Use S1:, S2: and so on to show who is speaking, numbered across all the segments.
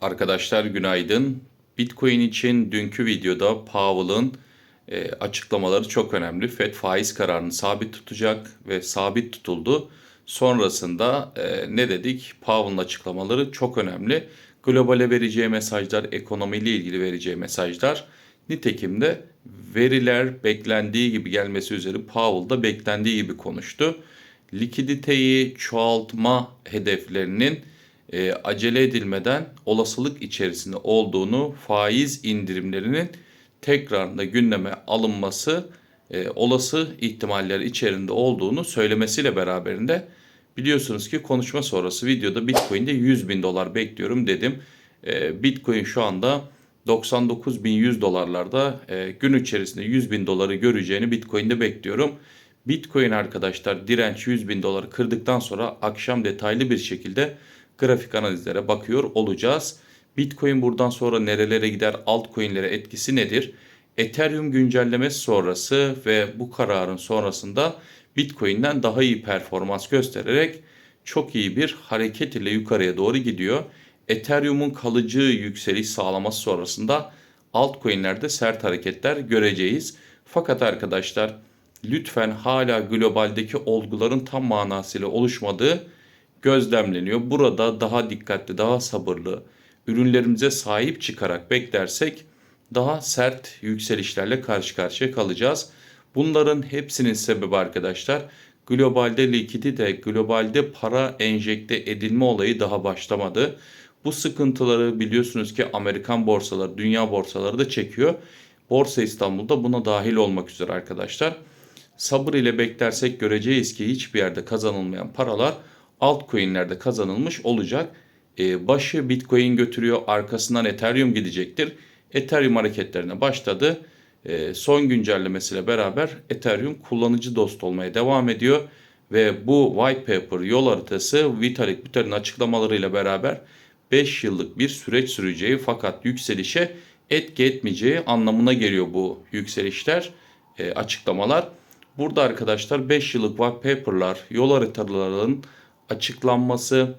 S1: Arkadaşlar günaydın. Bitcoin için dünkü videoda Powell'ın e, açıklamaları çok önemli. Fed faiz kararını sabit tutacak ve sabit tutuldu. Sonrasında e, ne dedik? Powell'ın açıklamaları çok önemli. Globale vereceği mesajlar, ekonomiyle ilgili vereceği mesajlar. Nitekim de veriler beklendiği gibi gelmesi üzere Powell da beklendiği gibi konuştu. Likiditeyi çoğaltma hedeflerinin e, acele edilmeden olasılık içerisinde olduğunu, faiz indirimlerinin tekrarında gündeme alınması e, olası ihtimaller içerisinde olduğunu söylemesiyle beraberinde biliyorsunuz ki konuşma sonrası videoda Bitcoin'de 100 bin dolar bekliyorum dedim. E, Bitcoin şu anda 99.100 dolarlarda e, gün içerisinde 100 bin doları göreceğini Bitcoin'de bekliyorum. Bitcoin arkadaşlar direnç 100 bin doları kırdıktan sonra akşam detaylı bir şekilde grafik analizlere bakıyor olacağız. Bitcoin buradan sonra nerelere gider, altcoin'lere etkisi nedir? Ethereum güncellemesi sonrası ve bu kararın sonrasında Bitcoin'den daha iyi performans göstererek çok iyi bir hareket ile yukarıya doğru gidiyor. Ethereum'un kalıcı yükseliş sağlaması sonrasında altcoin'lerde sert hareketler göreceğiz. Fakat arkadaşlar lütfen hala globaldeki olguların tam manasıyla oluşmadığı gözlemleniyor. Burada daha dikkatli, daha sabırlı, ürünlerimize sahip çıkarak beklersek daha sert yükselişlerle karşı karşıya kalacağız. Bunların hepsinin sebebi arkadaşlar globalde likidite, globalde para enjekte edilme olayı daha başlamadı. Bu sıkıntıları biliyorsunuz ki Amerikan borsaları, dünya borsaları da çekiyor. Borsa İstanbul'da buna dahil olmak üzere arkadaşlar. Sabır ile beklersek göreceğiz ki hiçbir yerde kazanılmayan paralar altcoin'lerde kazanılmış olacak. Ee, başı Bitcoin götürüyor, arkasından Ethereum gidecektir. Ethereum hareketlerine başladı. Ee, son güncellemesiyle beraber Ethereum kullanıcı dost olmaya devam ediyor. Ve bu white paper yol haritası Vitalik Buterin açıklamalarıyla beraber 5 yıllık bir süreç süreceği fakat yükselişe etki etmeyeceği anlamına geliyor bu yükselişler, e, açıklamalar. Burada arkadaşlar 5 yıllık white paper'lar, yol haritalarının açıklanması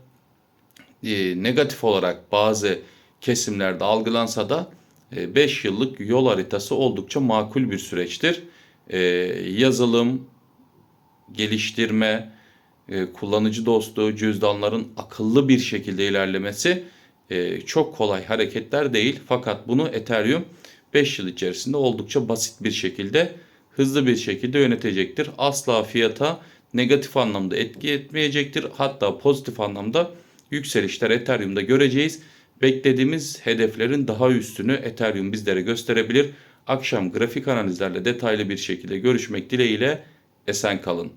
S1: e, negatif olarak bazı kesimlerde algılansa da 5 yıllık yol haritası oldukça makul bir süreçtir. E, yazılım, geliştirme, e, kullanıcı dostu cüzdanların akıllı bir şekilde ilerlemesi e, çok kolay hareketler değil. Fakat bunu Ethereum 5 yıl içerisinde oldukça basit bir şekilde, hızlı bir şekilde yönetecektir. Asla fiyata negatif anlamda etki etmeyecektir. Hatta pozitif anlamda yükselişler Ethereum'da göreceğiz. Beklediğimiz hedeflerin daha üstünü Ethereum bizlere gösterebilir. Akşam grafik analizlerle detaylı bir şekilde görüşmek dileğiyle esen kalın.